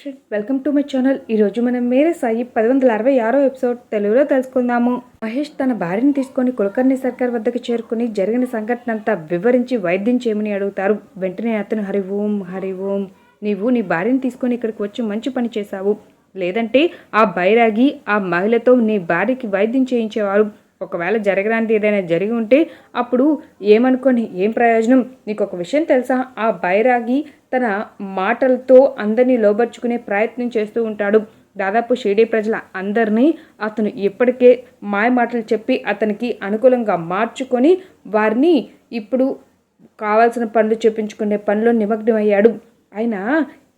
Welcome to my channel. ఈరోజు మనం మేరే సాయి పది వందల అరవై ఆరో ఎపిసోడ్ తెలుగులో తెలుసుకుందాము. మహేష్ తన భార్యని తీసుకొని కులకర్ణి సర్కార్ వద్దకు చేరుకుని జరిగిన సంఘటన అంతా వివరించి వైద్యం చేయమని అడుగుతారు. వెంటనే అతను హరి ఓం హరి ఓం నీవు నీ భార్యని తీసుకొని ఇక్కడికి వచ్చి మంచి పని చేశావు. లేదంటే ఆ బైరాగి ఆ మహిళతో నీ భార్యకి వైద్యం చేయించేవారు. ఒకవేళ జరగడానికి ఏదైనా జరిగి ఉంటే అప్పుడు ఏమనుకొని ఏం ప్రయోజనం? నీకు ఒక విషయం తెలుసా? ఆ బైరాగి తన మాటలతో అందరినీ లోబర్చుకునే ప్రయత్నం చేస్తూ ఉంటాడు. దాదాపు షిర్డీ ప్రజల అందరినీ అతను ఇప్పటికే మాయ మాటలు చెప్పి అతనికి అనుకూలంగా మార్చుకొని వారిని ఇప్పుడు కావాల్సిన పనులు చెప్పించుకునే పనిలో నిమగ్నమయ్యాడు. అయినా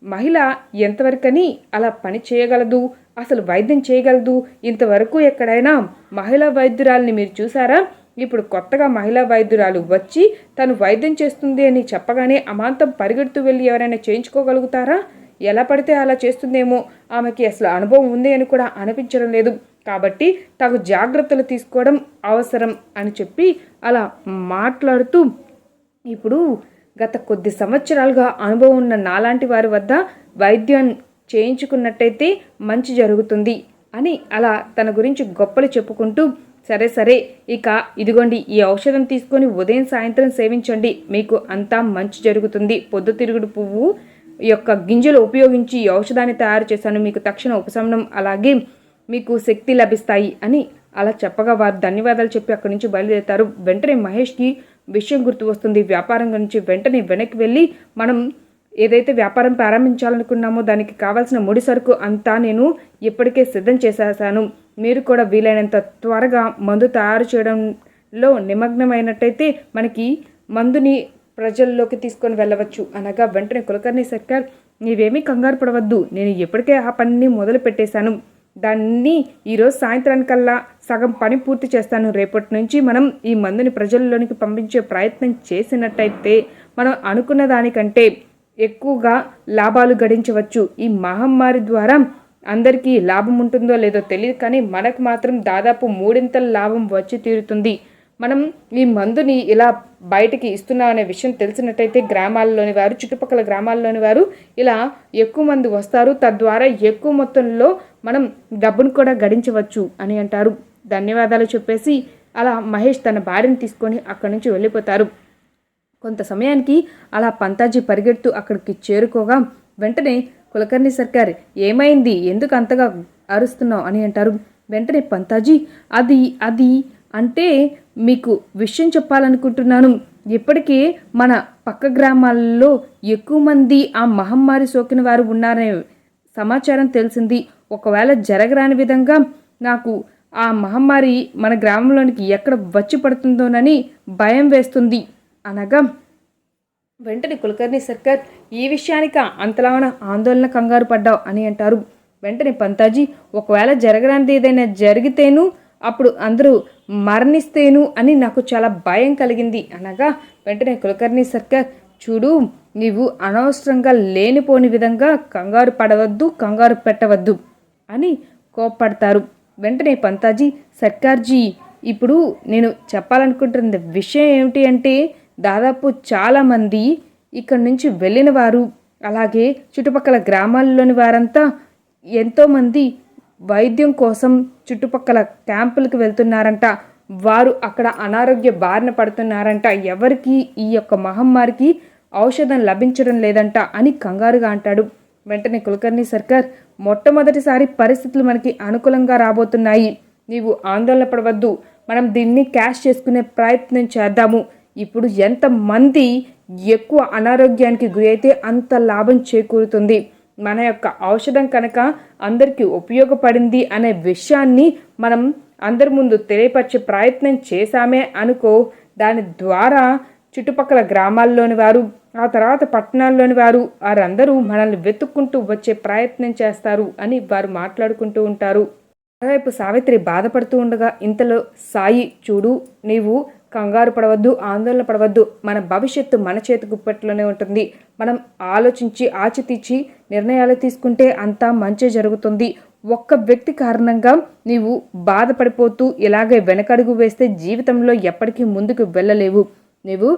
మహిళ ఎంతవరకని అలా పని చేయగలదు అసలు వైద్యం చేయగలదు ఇంతవరకు ఎక్కడైనా మహిళా వైద్యురాలని మీరు చూసారా? ఇప్పుడు కొత్తగా మహిళా వైద్యురాలు వచ్చి తను వైద్యం చేస్తుంది అని చెప్పగానే అమాంతం పరిగెడుతూ వెళ్ళి ఎవరైనా చేయించుకోగలుగుతారా? ఎలా పడితే అలా చేస్తుందేమో ఆమెకి అసలు అనుభవం ఉంది అని కూడా అనిపించడం లేదు. కాబట్టి తగు జాగ్రత్తలు తీసుకోవడం అవసరం అని చెప్పి అలా మాట్లాడుతూ ఇప్పుడు గత కొద్ది సంవత్సరాలుగా అనుభవం ఉన్న నాలాంటి వారి వద్ద వైద్యం చేయించుకున్నట్టయితే మంచి జరుగుతుంది అని అలా తన గురించి గొప్పలు చెప్పుకుంటూ సరే సరే ఇక ఇదిగోండి ఈ ఔషధం తీసుకొని ఉదయం సాయంత్రం సేవించండి మీకు అంతా మంచి జరుగుతుంది. పొద్దుతిరుగుడు పువ్వు యొక్క గింజలు ఉపయోగించి ఈ ఔషధాన్ని తయారు చేశాను మీకు తక్షణ ఉపశమనం అలాగే మీకు శక్తి లభిస్తాయి అని అలా చెప్పగా వారు ధన్యవాదాలు చెప్పి అక్కడి నుంచి బయలుదేరుతారు. వెంటనే మహేష్కి విషయం గుర్తు వస్తుంది. వ్యాపారం గురించి వెంటనే వెనక్కి వెళ్ళి మనం ఏదైతే వ్యాపారం ప్రారంభించాలనుకున్నామో దానికి కావాల్సిన ముడి సరుకు అంతా నేను ఇప్పటికే సిద్ధం చేసేసాను. మీరు కూడా వీలైనంత త్వరగా మందు తయారు చేయడంలో నిమగ్నమైనట్టయితే మనకి మందుని ప్రజల్లోకి తీసుకొని వెళ్ళవచ్చు. అనగా వెంటనే కులకర్ణి సర్కార్ నీవేమీ కంగారు పడవద్దు. నేను ఇప్పటికే ఆ పనిని మొదలు పెట్టేశాను దాన్ని ఈరోజు సాయంత్రానికల్లా సగం పని పూర్తి చేస్తాను. రేపటి నుంచి మనం ఈ మందుని ప్రజల్లోనికి పంపించే ప్రయత్నం చేసినట్టయితే మనం అనుకున్న దానికంటే ఎక్కువగా లాభాలు గడించవచ్చు. ఈ మహమ్మారి ద్వారా అందరికీ లాభం ఉంటుందో లేదో తెలియదు కానీ మనకు మాత్రం దాదాపు మూడింతల లాభం వచ్చి తీరుతుంది. మనం ఈ మందుని ఇలా బయటికి ఇస్తున్నాం అనే విషయం తెలిసినట్టయితే గ్రామాల్లోని వారు చుట్టుపక్కల గ్రామాల్లోని వారు ఇలా ఎక్కువ మంది వస్తారు. తద్వారా ఎక్కువ మొత్తంలో మనం డబ్బును కూడా గడించవచ్చు అని అంటారు. ధన్యవాదాలు చెప్పేసి అలా మహేష్ తన భార్యను తీసుకొని అక్కడి నుంచి వెళ్ళిపోతారు. కొంత సమయానికి అలా పంతాజీ పరిగెడుతూ అక్కడికి చేరుకోగా వెంటనే కులకర్ణి సర్కార్ ఏమైంది? ఎందుకు అంతగా అరుస్తున్నావు? అని అంటారు. వెంటనే పంతాజీ అది అది అంటే మీకు విషయం చెప్పాలనుకుంటున్నాను. ఇప్పటికే మన పక్క గ్రామాల్లో ఎక్కువ మంది ఆ మహమ్మారి సోకిన వారు ఉన్నారనే సమాచారం తెలిసింది. ఒకవేళ జరగరాని విధంగా నాకు ఆ మహమ్మారి మన గ్రామంలోనికి ఎక్కడ వచ్చి పడుతుందోనని భయం వేస్తుంది. అనగా వెంటనే కులకర్ణి సర్కార్ ఈ విషయానిక అంతలాన ఆందోళన కంగారు పడ్డావు అని అంటారు. వెంటనే పంతాజీ ఒకవేళ జరగరానిది ఏదైనా జరిగితేను అప్పుడు అందరూ మరణిస్తేను అని నాకు చాలా భయం కలిగింది. అనగా వెంటనే కులకర్ణి సర్కార్ చూడు నీవు అనవసరంగా లేనిపోని విధంగా కంగారు పడవద్దు కంగారు పెట్టవద్దు అని కోప్పడతారు. వెంటనే పంతాజీ సర్కార్జీ ఇప్పుడు నేను చెప్పాలనుకుంటున్న విషయం ఏమిటి అంటే దాదాపు చాలామంది ఇక్కడ నుంచి వెళ్ళిన వారు అలాగే చుట్టుపక్కల గ్రామాల్లోని వారంతా ఎంతోమంది వైద్యం కోసం చుట్టుపక్కల క్యాంపులకు వెళ్తున్నారంట. వారు అక్కడ అనారోగ్య బారిన పడుతున్నారంట. ఎవరికి ఈ యొక్క మహమ్మారికి ఔషధం లభించడం లేదంట అని కంగారుగా అంటాడు. వెంటనే కులకర్ణి సర్కార్ మొట్టమొదటిసారి పరిస్థితులు మనకి అనుకూలంగా రాబోతున్నాయి. నీవు ఆందోళన పడవద్దు. మనం దీన్ని క్యాష్ చేసుకునే ప్రయత్నం చేద్దాము. ఇప్పుడు ఎంతమంది ఎక్కువ అనారోగ్యానికి గురి అయితే అంత లాభం చేకూరుతుంది. మన యొక్క ఔషధం కనుక అందరికీ ఉపయోగపడింది అనే విషయాన్ని మనం అందరి ముందు తెలియపరిచే ప్రయత్నం చేశామే అనుకో దాని ద్వారా చుట్టుపక్కల గ్రామాల్లోని వారు ఆ తర్వాత పట్టణాల్లోని వారు వారందరూ మనల్ని వెతుక్కుంటూ వచ్చే ప్రయత్నం చేస్తారు అని వారు మాట్లాడుకుంటూ ఉంటారు. మరోవైపు సావిత్రి బాధపడుతూ ఉండగా ఇంతలో సాయి చూడు నీవు కంగారు పడవద్దు ఆందోళన పడవద్దు మన భవిష్యత్తు మన చేతి గుప్పట్లోనే ఉంటుంది. మనం ఆలోచించి ఆచితీచి నిర్ణయాలు తీసుకుంటే అంతా మంచి జరుగుతుంది. ఒక్క వ్యక్తి కారణంగా నీవు బాధపడిపోతూ ఇలాగే వెనకడుగు వేస్తే జీవితంలో ఎప్పటికీ ముందుకు వెళ్ళలేవు. నువ్వు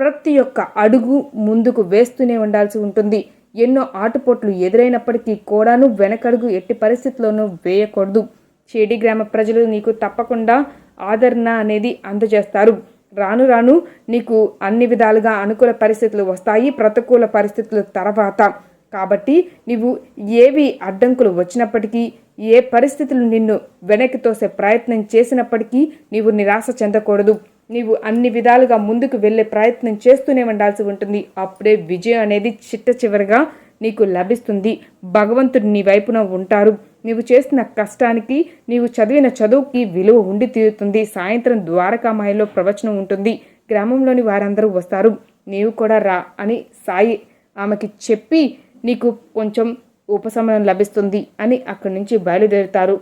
ప్రతి ఒక్క అడుగు ముందుకు వేస్తూనే ఉండాల్సి ఉంటుంది. ఎన్నో ఆటుపోట్లు ఎదురైనప్పటికీ కూడాను వెనకడుగు ఎట్టి పరిస్థితుల్లోనూ వేయకూడదు. షేడి గ్రామ ప్రజలు నీకు తప్పకుండా ఆదరణ అనేది అందజేస్తారు. రాను రాను నీకు అన్ని విధాలుగా అనుకూల పరిస్థితులు వస్తాయి. ప్రతికూల పరిస్థితుల తర్వాత. కాబట్టి నీవు ఏవి అడ్డంకులు వచ్చినప్పటికీ ఏ పరిస్థితులు నిన్ను వెనక్కి తోసే ప్రయత్నం చేసినప్పటికీ నీవు నిరాశ చెందకూడదు. నీవు అన్ని విధాలుగా ముందుకు వెళ్ళే ప్రయత్నం చేస్తూనే ఉండాల్సి ఉంటుంది. అప్పుడే విజయం అనేది చిట్ట చివరిగా నీకు లభిస్తుంది. భగవంతుడు నీ వైపున ఉంటారు. నీవు చేసిన కష్టానికి నీవు చదివిన చదువుకి విలువ ఉండి తీరుతుంది. సాయంత్రం ద్వారకామాయిలో ప్రవచనం ఉంటుంది. గ్రామంలోని వారందరూ వస్తారు. నీవు కూడా రా అని సాయి ఆమెకి చెప్పి నీకు కొంచెం ఉపశమనం లభిస్తుంది అని అక్కడి నుంచి బయలుదేరుతారు.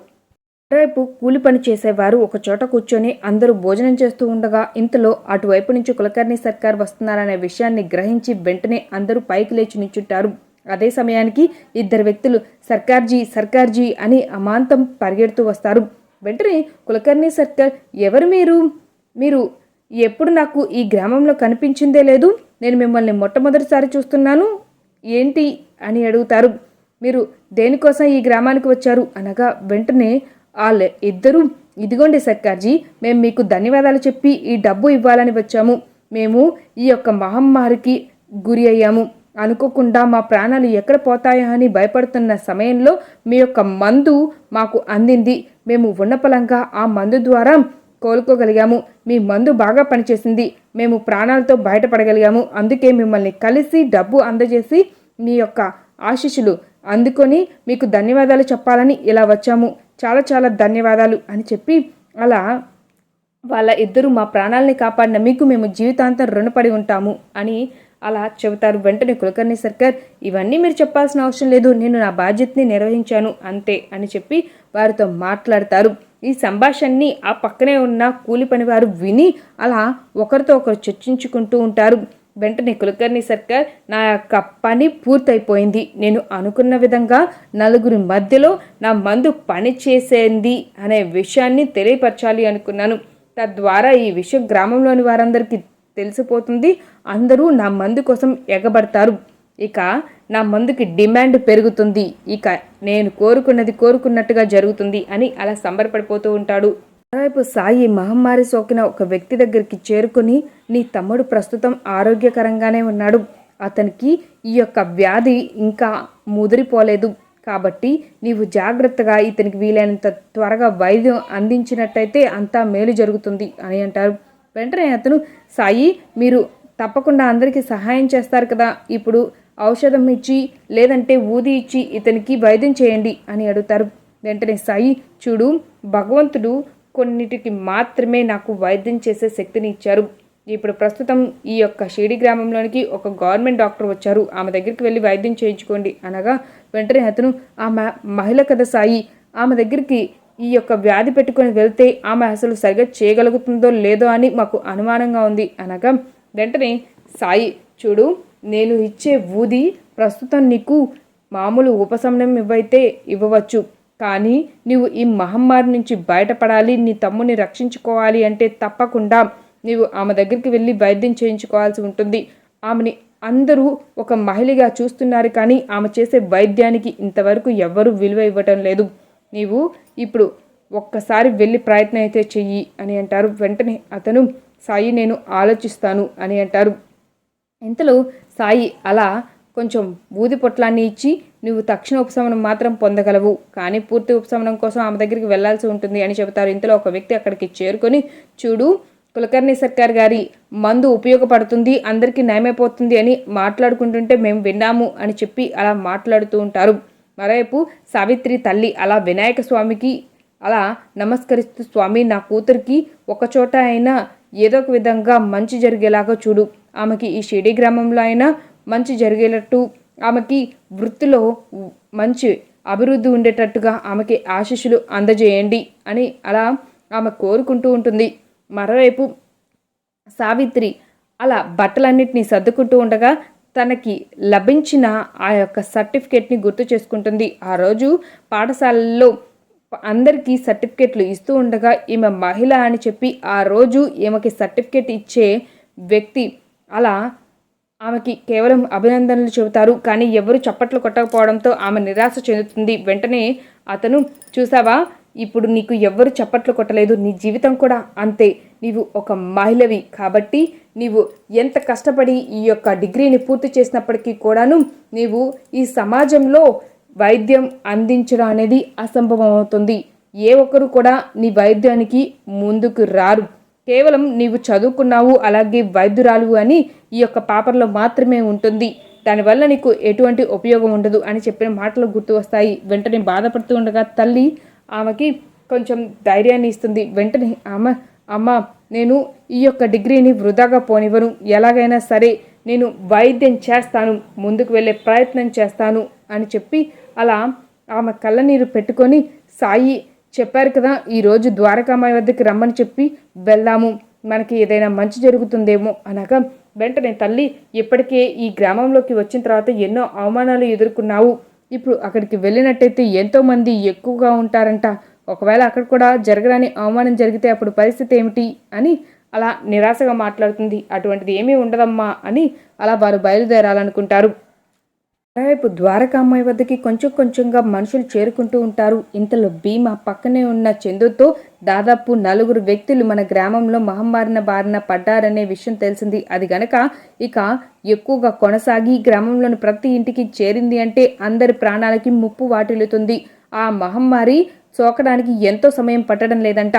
మరోవైపు కూలి పని చేసేవారు ఒక చోట కూర్చొని అందరూ భోజనం చేస్తూ ఉండగా ఇంతలో అటువైపు నుంచి కులకర్ణి సర్కార్ వస్తున్నారనే విషయాన్ని గ్రహించి వెంటనే అందరూ పైకి లేచి నించుంటారు అదే సమయానికి ఇద్దరు వ్యక్తులు సర్కార్జీ సర్కార్జీ అని అమాంతం పరిగెడుతూ వస్తారు. వెంటనే కులకర్ణి సర్కార్ ఎవరు మీరు? మీరు ఎప్పుడు నాకు ఈ గ్రామంలో కనిపించిందే లేదు. నేను మిమ్మల్ని మొట్టమొదటిసారి చూస్తున్నాను. ఏంటి? అని అడుగుతారు. మీరు దేనికోసం ఈ గ్రామానికి వచ్చారు? అనగా వెంటనే వాళ్ళ ఇద్దరు ఇదిగోండి సర్కార్జీ మేము మీకు ధన్యవాదాలు చెప్పి ఈ డబ్బు ఇవ్వాలని వచ్చాము. మేము ఈ యొక్క మహమ్మారికి గురి అయ్యాము. అనుకోకుండా మా ప్రాణాలు ఎక్కడ పోతాయో అని భయపడుతున్న సమయంలో మీ యొక్క మందు మాకు అందింది. మేము ఉన్నపలంగా ఆ మందు ద్వారా కోలుకోగలిగాము. మీ మందు బాగా పనిచేసింది. మేము ప్రాణాలతో బయటపడగలిగాము. అందుకే మిమ్మల్ని కలిసి డబ్బు అందజేసి మీ యొక్క ఆశీస్సులు అందుకొని మీకు ధన్యవాదాలు చెప్పాలని ఇలా వచ్చాము. చాలా చాలా ధన్యవాదాలు అని చెప్పి అలా వాళ్ళ ఇద్దరు మా ప్రాణాలని కాపాడిన మీకు మేము జీవితాంతం రుణపడి ఉంటాము అని అలా చెబుతారు వెంటనే కులకర్ణి సర్కార్ ఇవన్నీ మీరు చెప్పాల్సిన అవసరం లేదు నేను నా బాధ్యతని నిర్వహించాను అంతే అని చెప్పి వారితో మాట్లాడతారు. ఈ సంభాషణని ఆ పక్కనే ఉన్న కూలి పనివారు విని అలా ఒకరితో ఒకరు చర్చించుకుంటూ ఉంటారు. వెంటనే కులకర్ణి సర్కార్ నా యొక్క పని పూర్తయిపోయింది. నేను అనుకున్న విధంగా నలుగురి మధ్యలో నా మందు పని చేసేంది అనే విషయాన్ని తెలియపరచాలి అనుకున్నాను. తద్వారా ఈ విషయం గ్రామంలోని వారందరికీ తెలిసిపోతుంది. అందరూ నా మందు కోసం ఎగబడతారు. ఇక నా మందుకి డిమాండ్ పెరుగుతుంది. ఇక నేను కోరుకున్నది కోరుకున్నట్టుగా జరుగుతుంది అని అలా సంబరపడిపోతూ ఉంటాడు. మరోవైపు సాయి మహమ్మారి సోకిన ఒక వ్యక్తి దగ్గరికి చేరుకుని నీ తమ్ముడు ప్రస్తుతం ఆరోగ్యకరంగానే ఉన్నాడు. అతనికి ఈ యొక్క వ్యాధి ఇంకా ముదిరిపోలేదు. కాబట్టి నీవు జాగ్రత్తగా ఇతనికి వీలైనంత త్వరగా వైద్యం అందించినట్టయితే అంతా మేలు జరుగుతుంది అని అంటారు. వెంటనే అతను సాయి మీరు తప్పకుండా అందరికీ సహాయం చేస్తారు కదా. ఇప్పుడు ఔషధం ఇచ్చి లేదంటే ఊది ఇచ్చి ఇతనికి వైద్యం చేయండి అని అడుగుతారు. వెంటనే సాయి చూడు భగవంతుడు కొన్నిటికి మాత్రమే నాకు వైద్యం చేసే శక్తిని ఇచ్చారు. ఇప్పుడు ప్రస్తుతం ఈ యొక్క షిరిడి గ్రామంలోనికి ఒక గవర్నమెంట్ డాక్టర్ వచ్చారు. ఆమె దగ్గరికి వెళ్ళి వైద్యం చేయించుకోండి అనగా వెంటనే అతను ఆమె మహిళ కదా సాయి ఆమె దగ్గరికి ఈ యొక్క వ్యాధి పెట్టుకొని వెళ్తే ఆమె అసలు సరిగా చేయగలుగుతుందో లేదో అని మాకు అనుమానంగా ఉంది అనగా వెంటనే సాయి చూడు నేను ఇచ్చే ఊది ప్రస్తుతం నీకు మామూలు ఉపశమనం ఇవ్వైతే ఇవ్వవచ్చు. కానీ నీవు ఈ మహమ్మారి నుంచి బయటపడాలి నీ తమ్ముని రక్షించుకోవాలి అంటే తప్పకుండా నీవు ఆమె దగ్గరికి వెళ్ళి వైద్యం చేయించుకోవాల్సి ఉంటుంది. ఆమెని అందరూ ఒక మహిళగా చూస్తున్నారు కానీ ఆమె చేసే వైద్యానికి ఇంతవరకు ఎవ్వరూ విలువ ఇవ్వటం లేదు. నీవు ఇప్పుడు ఒక్కసారి వెళ్ళి ప్రయత్నం అయితే చెయ్యి అని అంటారు. వెంటనే అతను సాయి నేను ఆలోచిస్తాను అని అంటారు. ఇంతలో సాయి అలా కొంచెం బూది పొట్లాన్ని ఇచ్చి నువ్వు తక్షణ ఉపశమనం మాత్రం పొందగలవు. కానీ పూర్తి ఉపశమనం కోసం ఆమె దగ్గరికి వెళ్ళాల్సి ఉంటుంది అని చెబుతారు. ఇంతలో ఒక వ్యక్తి అక్కడికి చేరుకొని చూడు కులకర్ణి సర్కార్ గారి మందు ఉపయోగపడుతుంది అందరికీ నయమైపోతుంది అని మాట్లాడుకుంటుంటే మేము విన్నాము అని చెప్పి అలా మాట్లాడుతూ ఉంటారు. మరోవైపు సావిత్రి తల్లి అలా వినాయక స్వామికి అలా నమస్కరిస్తూ స్వామి నా కూతురికి ఒకచోట అయినా ఏదో ఒక విధంగా మంచి జరిగేలాగా చూడు. ఆమెకి ఈ షిడి గ్రామంలో అయినా మంచి జరిగేటట్టు ఆమెకి వృత్తిలో మంచి అభివృద్ధి ఉండేటట్టుగా ఆమెకి ఆశీస్సులు అందజేయండి అని అలా ఆమె కోరుకుంటూ ఉంటుంది. మరోవైపు సావిత్రి అలా బట్టలన్నింటినీ సర్దుకుంటూ ఉండగా తనకి లభించిన ఆ యొక్క సర్టిఫికేట్ని గుర్తు చేసుకుంటుంది. ఆ రోజు పాఠశాలల్లో అందరికీ సర్టిఫికేట్లు ఇస్తూ ఉండగా ఈమె మహిళ అని చెప్పి ఆ రోజు ఈమెకి సర్టిఫికేట్ ఇచ్చే వ్యక్తి అలా ఆమెకి కేవలం అభినందనలు చెబుతారు. కానీ ఎవరు చప్పట్లు కొట్టకపోవడంతో ఆమె నిరాశ చెందుతుంది. వెంటనే అతను చూసావా? ఇప్పుడు నీకు ఎవ్వరు చప్పట్లు కొట్టలేదు. నీ జీవితం కూడా అంతే. నీవు ఒక మహిళవి కాబట్టి నీవు ఎంత కష్టపడి ఈ యొక్క డిగ్రీని పూర్తి చేసినప్పటికీ కూడాను నీవు ఈ సమాజంలో వైద్యం అందించడం అనేది అసంభవం అవుతుంది. ఏ ఒక్కరు కూడా నీ వైద్యానికి ముందుకు రారు. కేవలం నీవు చదువుకున్నావు అలాగే వైద్యురాలు అని ఈ యొక్క పేపర్లో మాత్రమే ఉంటుంది. దానివల్ల నీకు ఎటువంటి ఉపయోగం ఉండదు అని చెప్పిన మాటలు గుర్తు వస్తాయి. వెంటనే బాధపడుతూ ఉండగా తల్లి ఆమెకి కొంచెం ధైర్యాన్ని ఇస్తుంది. వెంటనే ఆమె అమ్మ నేను ఈ యొక్క డిగ్రీని వృధాగా పోనివ్వను. ఎలాగైనా సరే నేను వైద్యం చేస్తాను. ముందుకు వెళ్ళే ప్రయత్నం చేస్తాను అని చెప్పి అలా ఆమె కళ్ళనీరు పెట్టుకొని సాయి చెప్పారు కదా ఈరోజు ద్వారకామాయి వద్దకు రమ్మని చెప్పి వెళ్దాము. మనకి ఏదైనా మంచి జరుగుతుందేమో అనగా వెంటనే తల్లి ఇప్పటికే ఈ గ్రామంలోకి వచ్చిన తర్వాత ఎన్నో అవమానాలు ఎదుర్కొన్నావు. ఇప్పుడు అక్కడికి వెళ్ళినట్టయితే ఎంతోమంది ఎక్కువగా ఉంటారంట. ఒకవేళ అక్కడ కూడా జరగరాని అవమానం జరిగితే అప్పుడు పరిస్థితి ఏమిటి అని అలా నిరాశగా మాట్లాడుతుంది. అటువంటిది ఏమీ ఉండదమ్మా అని అలా వారు బయలుదేరాలనుకుంటారు. మరోవైపు ద్వారకామ్మాయి వద్దకి కొంచెం కొంచెంగా మనుషులు చేరుకుంటూ ఉంటారు. ఇంతలో భీమా పక్కనే ఉన్న చందుతో దాదాపు నలుగురు వ్యక్తులు మన గ్రామంలో మహమ్మారిన బారిన పడ్డారనే విషయం తెలిసింది. అది గనక ఇక ఎక్కువగా కొనసాగి గ్రామంలోని ప్రతి ఇంటికి చేరింది అంటే అందరి ప్రాణాలకి ముప్పు వాటిల్లుతుంది. ఆ మహమ్మారి సోకడానికి ఎంతో సమయం పట్టడం లేదంట.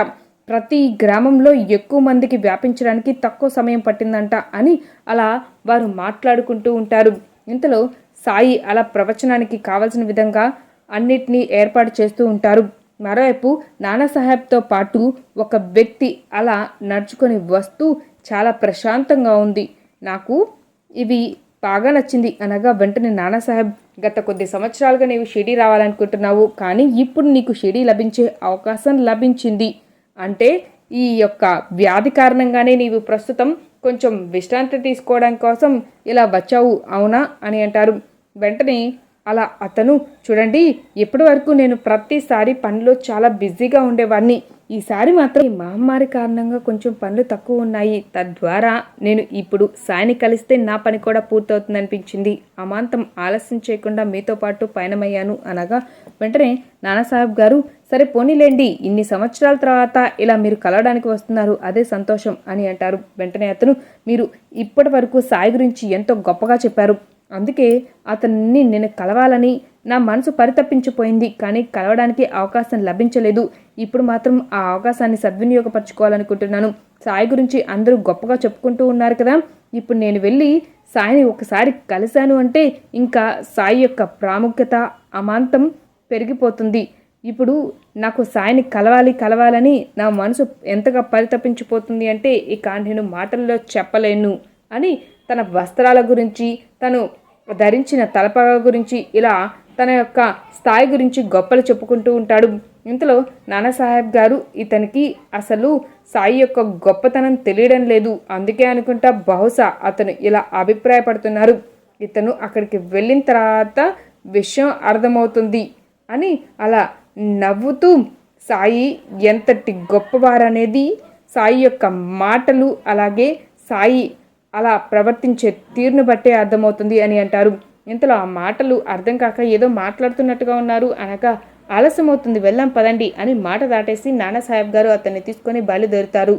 ప్రతి గ్రామంలో ఎక్కువ మందికి వ్యాపించడానికి తక్కువ సమయం పట్టిందంట అని అలా వారు మాట్లాడుకుంటూ ఉంటారు. ఇంతలో సాయి అలా ప్రవచనానికి కావలసిన విధంగా అన్నిటినీ ఏర్పాటు చేస్తూ ఉంటారు. మరోవైపు నానాసాహెబ్తో పాటు ఒక వ్యక్తి అలా నడుచుకొని వస్తూ చాలా ప్రశాంతంగా ఉంది. నాకు ఇవి బాగా నచ్చింది అనగా వెంటనే నానాసాహెబ్ గత కొద్ది సంవత్సరాలుగా నీవు షిడీ రావాలనుకుంటున్నావు కానీ ఇప్పుడు నీకు షిడీ లభించే అవకాశం లభించింది. అంటే ఈ యొక్క వ్యాధి కారణంగానే నీవు ప్రస్తుతం కొంచెం విశ్రాంతి తీసుకోవడం కోసం ఇలా వచ్చావు అవునా? అని అంటారు. వెంటనే అలా అతను చూడండి ఇప్పటి వరకు నేను ప్రతిసారి పనిలో చాలా బిజీగా ఉండేవాడిని. ఈసారి మాత్రం ఈ మహమ్మారి కారణంగా కొంచెం పనులు తక్కువ ఉన్నాయి. తద్వారా నేను ఇప్పుడు సాయిని కలిస్తే నా పని కూడా పూర్తవుతుంది అనిపించింది అమాంతం ఆలస్యం చేయకుండా మీతో పాటు పయనమయ్యాను అనగా వెంటనే నానాసాహెబ్ గారు సరే పోనీలేండి ఇన్ని సంవత్సరాల తర్వాత ఇలా మీరు కలవడానికి వస్తున్నారు అదే సంతోషం అని అంటారు. వెంటనే అతను మీరు ఇప్పటి వరకు సాయి గురించి ఎంతో గొప్పగా చెప్పారు. అందుకే అతన్ని నేను కలవాలని నా మనసు పరితపించిపోయింది కానీ కలవడానికి అవకాశం లభించలేదు. ఇప్పుడు మాత్రం ఆ అవకాశాన్ని సద్వినియోగపరచుకోవాలనుకుంటున్నాను. సాయి గురించి అందరూ గొప్పగా చెప్పుకుంటూ ఉన్నారు కదా. ఇప్పుడు నేను వెళ్ళి సాయిని ఒకసారి కలిశాను అంటే ఇంకా సాయి యొక్క ప్రాముఖ్యత అమాంతం పెరిగిపోతుంది. ఇప్పుడు నాకు సాయిని కలవాలి కలవాలని నా మనసు ఎంతగా పరితపించిపోతుంది అంటే ఇక నేను మాటల్లో చెప్పలేను అని తన వస్త్రాల గురించి తను ధరించిన తలపగ గురించి ఇలా తన యొక్క స్థాయి గురించి గొప్పలు చెప్పుకుంటూ ఉంటాడు. ఇంతలో నానాసాహెబ్ గారు ఇతనికి అసలు సాయి యొక్క గొప్పతనం తెలియడం లేదు. అందుకే అనుకుంటా బహుశా అతను ఇలా అభిప్రాయపడుతున్నారు. ఇతను అక్కడికి వెళ్ళిన తర్వాత విషయం అర్థమవుతుంది అని అలా నవ్వుతూ సాయి ఎంతటి గొప్పవారనేది? సాయి యొక్క మాటలు అలాగే సాయి అలా ప్రవర్తించే తీరును బట్టే అర్థమవుతుంది అని అంటారు. ఇంతలో ఆ మాటలు అర్థం కాక ఏదో మాట్లాడుతున్నట్టుగా ఉన్నారు అనగా ఆలస్యమవుతుంది వెళ్ళాం పదండి అని మాట దాటేసి నానాసాహెబ్ గారు అతన్ని తీసుకొని బయలుదేరుతారు.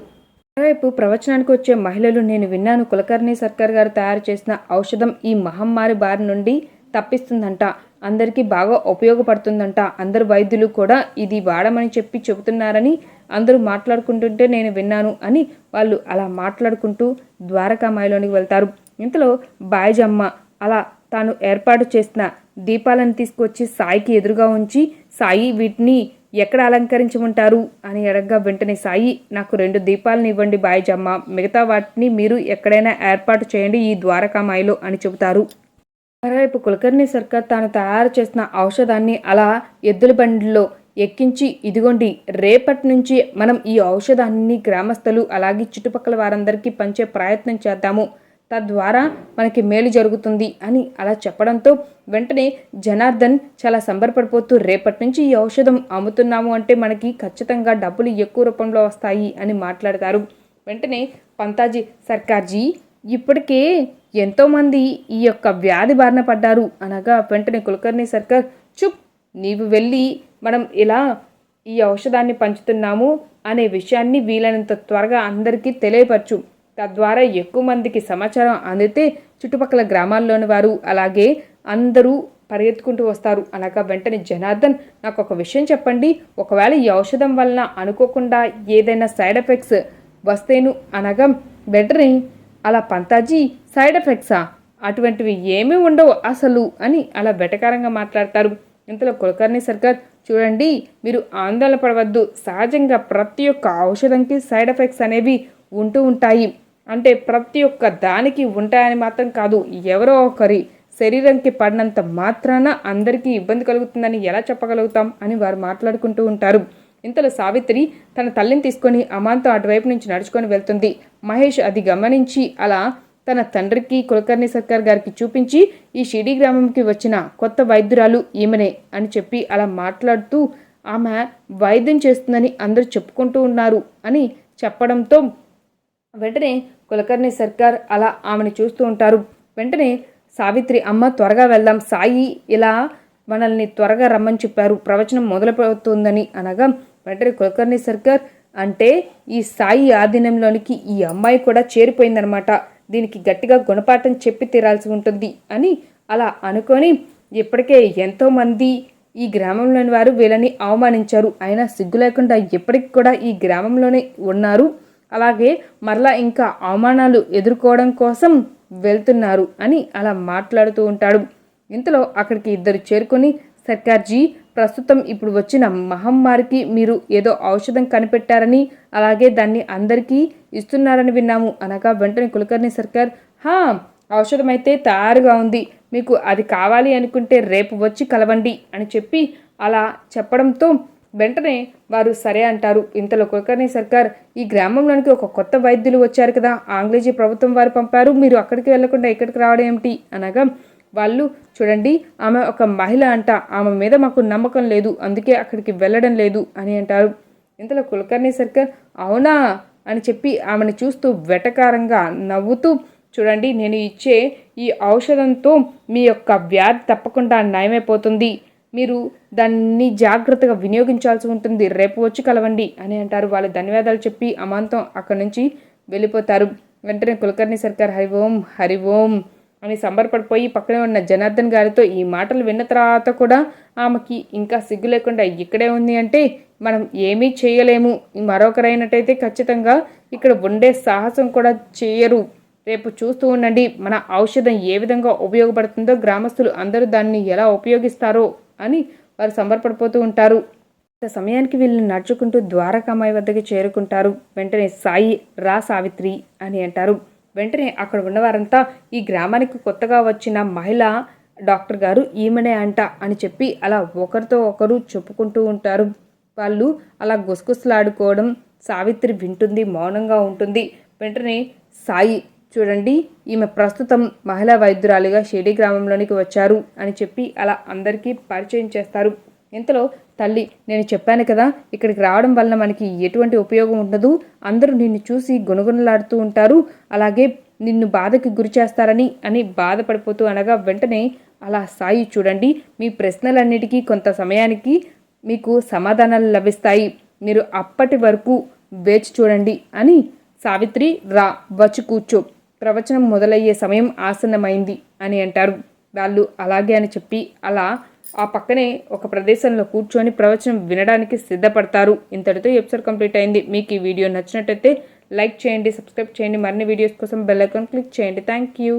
మరోవైపు ప్రవచనానికి వచ్చే మహిళలు నేను విన్నాను కులకర్ణి సర్కార్ గారు తయారు చేసిన ఔషధం ఈ మహమ్మారి బారి నుండి తప్పిస్తుందంట. అందరికీ బాగా ఉపయోగపడుతుందంట. అందరు వైద్యులు కూడా ఇది వాడమని చెప్పి చెబుతున్నారని అందరూ మాట్లాడుకుంటుంటే నేను విన్నాను అని వాళ్ళు అలా మాట్లాడుకుంటూ ద్వారకామాయలోనికి వెళ్తారు. ఇంతలో బాయిజమ్మ అలా తాను ఏర్పాటు చేసిన దీపాలను తీసుకొచ్చి సాయికి ఎదురుగా ఉంచి సాయి వీటిని ఎక్కడ అలంకరించమంటారు అని అడగగా వెంటనే సాయి నాకు రెండు దీపాలను ఇవ్వండి బాయిజమ్మ. మిగతా వాటిని మీరు ఎక్కడైనా ఏర్పాటు చేయండి ఈ ద్వారకామాయిలో అని చెబుతారు. మరోవైపు కులకర్ణి సర్కార్ తాను తయారు చేసిన ఔషధాన్ని అలా ఎద్దుల బండిలో ఎక్కించి ఇదిగోండి రేపటి నుంచి మనం ఈ ఔషధాన్ని గ్రామస్తులు అలాగే చుట్టుపక్కల వారందరికీ పంచే ప్రయత్నం చేద్దాము. తద్వారా మనకి మేలు జరుగుతుంది అని అలా చెప్పడంతో వెంటనే జనార్దన్ చాలా సంబరపడిపోతూ రేపటి నుంచి ఈ ఔషధం అమ్ముతున్నాము అంటే మనకి ఖచ్చితంగా డబ్బులు ఎక్కువ రూపంలో వస్తాయి అని మాట్లాడతారు. వెంటనే పంతాజీ సర్కార్జీ ఇప్పటికే ఎంతోమంది ఈ యొక్క వ్యాధి బారిన పడ్డారు అనగా వెంటనే కులకర్ణి సర్కార్ చుప్ నీవు వెళ్ళి మనం ఇలా ఈ ఔషధాన్ని పంచుతున్నాము అనే విషయాన్ని వీలైనంత త్వరగా అందరికీ తెలియపరచు. తద్వారా ఎక్కువ మందికి సమాచారం అందితే చుట్టుపక్కల గ్రామాల్లోని వారు అలాగే అందరూ పరిగెత్తుకుంటూ వస్తారు. అనగా వెంటనే జనార్దన్ నాకు ఒక విషయం చెప్పండి. ఒకవేళ ఈ ఔషధం వలన అనుకోకుండా ఏదైనా సైడ్ ఎఫెక్ట్స్ వస్తేను అనగా వెంటనే అలా పంతాజీ సైడ్ ఎఫెక్ట్సా? అటువంటివి ఏమీ ఉండవు అసలు అని అలా వెటకారంగా మాట్లాడతారు. ఇంతలో కులకర్ణి సర్కార్ చూడండి మీరు ఆందోళన పడవద్దు. సహజంగా ప్రతి ఒక్క ఔషధంకి సైడ్ ఎఫెక్ట్స్ అనేవి ఉంటూ ఉంటాయి. అంటే ప్రతి ఒక్క దానికి ఉంటాయని మాత్రం కాదు ఎవరో ఒకరి శరీరంకి పడినంత మాత్రాన అందరికీ ఇబ్బంది కలుగుతుందని ఎలా చెప్పగలుగుతాం అని వారు మాట్లాడుకుంటూ ఉంటారు. ఇంతలో సావిత్రి తన తల్లిని తీసుకొని అమాంతం అటువైపు నుంచి నడుచుకొని వెళ్తుంది. మహేష్ అది గమనించి అలా తన తండ్రికి కులకర్ణి సర్కార్ గారికి చూపించి ఈ షిడి గ్రామంకి వచ్చిన కొత్త వైద్యురాలు ఈమెనే అని చెప్పి అలా మాట్లాడుతూ ఆమె వైద్యం చేస్తుందని అందరూ చెప్పుకుంటూ ఉన్నారు అని చెప్పడంతో వెంటనే కులకర్ణి సర్కార్ అలా ఆమెను చూస్తూ ఉంటారు. వెంటనే సావిత్రి అమ్మ త్వరగా వెళ్దాం సాయి ఇలా మనల్ని త్వరగా రమ్మని చెప్పారు. ప్రవచనం మొదలుపెడుతుందని అనగా వెంటనే కులకర్ణి సర్కార్ అంటే ఈ సాయి ఆధీనంలోనికి ఈ అమ్మాయి కూడా చేరిపోయిందనమాట దీనికి గట్టిగా గుణపాఠం చెప్పి తీరాల్సి ఉంటుంది అని అలా అనుకొని ఇప్పటికే ఎంతోమంది ఈ గ్రామంలోని వారు వీళ్ళని అవమానించారు. అయినా సిగ్గు లేకుండా ఇప్పటికి కూడా ఈ గ్రామంలోనే ఉన్నారు. అలాగే మరలా ఇంకా అవమానాలు ఎదుర్కోవడం కోసం వెళ్తున్నారు అని అలా మాట్లాడుతూ ఉంటాడు. ఇంతలో అక్కడికి ఇద్దరు చేరుకొని సర్కార్జీ ప్రస్తుతం ఇప్పుడు వచ్చిన మహమ్మారికి మీరు ఏదో ఔషధం కనిపెట్టారని అలాగే దాన్ని అందరికీ ఇస్తున్నారని విన్నాము. అనగా వెంటనే కులకర్ణి సర్కార్ హా ఔషధం అయితే తయారుగా ఉంది. మీకు అది కావాలి అనుకుంటే రేపు వచ్చి కలవండి అని చెప్పి అలా చెప్పడంతో వెంటనే వారు సరే అంటారు. ఇంతలో కులకర్ణి సర్కార్ ఈ గ్రామంలోనికి ఒక కొత్త వైద్యులు వచ్చారు కదా. ఆంగ్లేజీ ప్రభుత్వం వారు పంపారు. మీరు అక్కడికి వెళ్ళకుండా ఇక్కడికి రావడం ఏమిటి? అనగా వాళ్ళు చూడండి ఆమె ఒక మహిళ అంట ఆమె మీద మాకు నమ్మకం లేదు అందుకే అక్కడికి వెళ్ళడం లేదు అని అంటారు. ఇంతలో కులకర్ణి సర్కార్ అవునా? అని చెప్పి ఆమెను చూస్తూ వెటకారంగా నవ్వుతూ చూడండి నేను ఇచ్చే ఈ ఔషధంతో మీ యొక్క వ్యాధి తప్పకుండా నయమైపోతుంది. మీరు దాన్ని జాగ్రత్తగా వినియోగించాల్సి ఉంటుంది. రేపు వచ్చి కలవండి అని అంటారు. వాళ్ళు ధన్యవాదాలు చెప్పి అమాంతం అక్కడి నుంచి వెళ్ళిపోతారు. వెంటనే కులకర్ణి సర్కార్ హరి ఓం హరి ఓం అని సంబరపడిపోయి పక్కనే ఉన్న జనార్దన్ గారితో ఈ మాటలు విన్న తర్వాత కూడా ఆమెకి ఇంకా సిగ్గు లేకుండా ఇక్కడే ఉంది అంటే మనం ఏమీ చేయలేము. మరొకరైనట్టయితే ఖచ్చితంగా ఇక్కడ ఉండే సాహసం కూడా చేయరు. రేపు చూస్తూ ఉండండి. మన ఔషధం ఏ విధంగా ఉపయోగపడుతుందో గ్రామస్తులు అందరూ దాన్ని ఎలా ఉపయోగిస్తారో అని వారు సంబరపడిపోతూ ఉంటారు. సమయానికి వీళ్ళు నడుచుకుంటూ ద్వారకామాయి వద్దకు చేరుకుంటారు. వెంటనే సాయి రా సావిత్రి అని అంటారు. వెంటనే అక్కడ ఉన్నవారంతా ఈ గ్రామానికి కొత్తగా వచ్చిన మహిళ డాక్టర్ గారు ఈమెనే అంట అని చెప్పి అలా ఒకరితో ఒకరు చెప్పుకుంటూ ఉంటారు. వాళ్ళు అలా గుసగుసలాడుకోవడం సావిత్రి వింటుంది మౌనంగా ఉంటుంది. వెంటనే సాయి చూడండి ఈమె ప్రస్తుతం మహిళా వైద్యురాలిగా షిరిడి గ్రామంలోనికి వచ్చారు అని చెప్పి అలా అందరికీ పరిచయం చేస్తారు. ఇంతలో తల్లి నేను చెప్పాను కదా ఇక్కడికి రావడం వలన మనకి ఎటువంటి ఉపయోగం ఉండదు. అందరూ నిన్ను చూసి గుణగుణలాడుతూ ఉంటారు. అలాగే నిన్ను బాధకి గురి చేస్తారని అని బాధపడిపోతూ అనగా వెంటనే అలా సాయి చూడండి మీ ప్రశ్నలన్నిటికీ కొంత సమయానికి మీకు సమాధానాలు లభిస్తాయి. మీరు అప్పటి వరకు వేచి చూడండి అని సావిత్రి రా వచ్చి కూర్చో. ప్రవచనం మొదలయ్యే సమయం ఆసన్నమైంది అని అంటారు. వాళ్ళు అలాగే అని చెప్పి అలా ఆ పక్కనే ఒక ప్రదేశంలో కూర్చొని ప్రవచనం వినడానికి సిద్ధపడతారు. ఇంతటితో ఎపిసోడ్ కంప్లీట్ అయింది. మీకు ఈ వీడియో నచ్చినట్టయితే లైక్ చేయండి సబ్స్క్రైబ్ చేయండి. మరిన్ని వీడియోస్ కోసం బెల్ ఐకాన్ క్లిక్ చేయండి. Thank you.